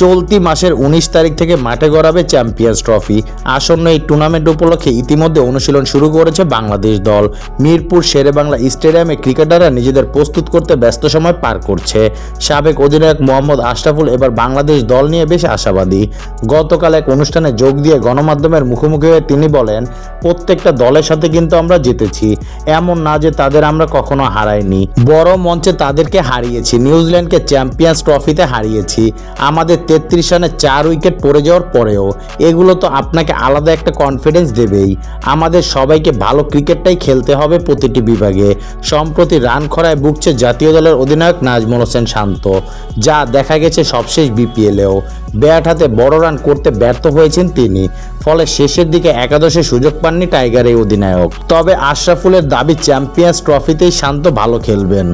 চলতি মাসের উনিশ তারিখ থেকে মাঠে গড়াবে চ্যাম্পিয়ন্স ট্রফি। আসন্ন এই টুর্নামেন্ট উপলক্ষে ইতিমধ্যে অনুশীলন শুরু করেছে বাংলাদেশ দল। মিরপুর শেরেবাংলা স্টেডিয়ামে ক্রিকেটাররা নিজেদের প্রস্তুত করতে ব্যস্ত সময় পার করছে। সাবেক অধিনায়ক মোহাম্মদ আশরাফুল এবার বাংলাদেশ দল নিয়ে বেশ আশাবাদী। গতকাল এক অনুষ্ঠানে যোগ দিয়ে গণমাধ্যমের মুখোমুখি হয়ে তিনি বলেন, প্রত্যেকটা দলের সাথে কিন্তু আমরা জিতেছি। এমন না যে তাদের আমরা কখনো হারাইনি। বড় মঞ্চে তাদেরকে হারিয়েছি। নিউজিল্যান্ডকে চ্যাম্পিয়ন্স ট্রফিতে হারিয়েছি। আমাদের তেত্রিশ রানে চার উইকেট পড়ে যাওয়ার পরেও এগুলো তো আপনাকে আলাদা একটা কনফিডেন্স দেবেই। আমাদের সবাইকে ভালো ক্রিকেটটাই খেলতে হবে প্রতিটি বিভাগে। সম্প্রতি রান খরায় ভুগছে জাতীয় দলের অধিনায়ক নাজমুল হোসেন শান্ত, যা দেখা গেছে সবশেষ বিপিএলেও। ব্যাট হাতে বড় রান করতে ব্যর্থ হয়েছেন তিনি, ফলে শেষের দিকে একাদশে সুযোগ পাননি টাইগার এই অধিনায়ক। তবে আশরাফুলের দাবি চ্যাম্পিয়ন্স ট্রফিতেই শান্ত ভালো খেলবেন।